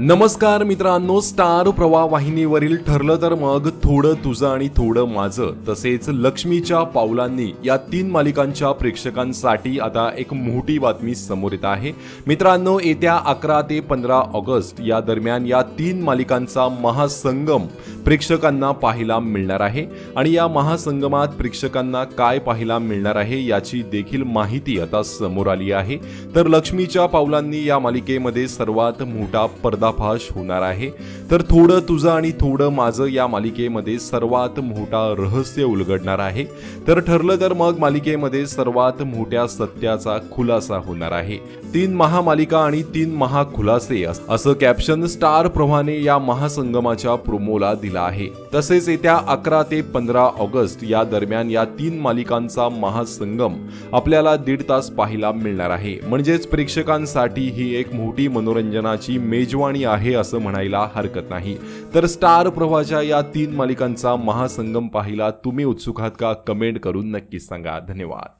नमस्कार मित्रांनो स्टार प्रवाह वाहिनीवरील ठरलं तर मग थोडं तुझं आणि थोडं माझं. तसेच लक्ष्मीच्या पावलांनी या तीन मालिकांच्या प्रेक्षकांसाठी आता एक मोठी बातमी समोर येत आहे. मित्रांनो येत्या अकरा ते पंधरा ऑगस्ट या दरम्यान या तीन मालिकांचा महासंगम प्रेक्षकांना पाहायला मिळणार आहे आणि या महासंगमात प्रेक्षकांना काय पाहायला मिळणार आहे याची देखील माहिती आता समोर आली आहे. तर लक्ष्मीच्या पावलांनी या मालिकेमध्ये सर्वात मोठा पर्दाफाश होणार आहे. तर थोडं तुझं आणि थोडं माझं या मालिकेमध्ये सर्वात मोठा रहस्य उलगडणार आहे. तर ठरलं तर मग मालिकेमध्ये सर्वात मोठ्या सत्याचा खुलासा होणार आहे. तीन महामालिका आणि तीन महाखुलासे अस- असं कॅप्शन स्टार प्रभाने या महासंगमाच्या प्रोमोला दिला आहे. तसेच येत्या अकरा ते पंधरा ऑगस्ट या दरम्यान या तीन मालिकांचा महासंगम आपल्याला दीड तास पाहायला मिळणार आहे. म्हणजेच प्रेक्षकांसाठी ही एक मोठी मनोरंजनाची मेजवानी आहे असं म्हणायला हरकत नाही. तर स्टार प्रवाहाच्या या तीन मालिकांचा महासंगम पाहायला तुम्ही उत्सुक आहात का? कमेंट करून नक्कीच सांगा. धन्यवाद.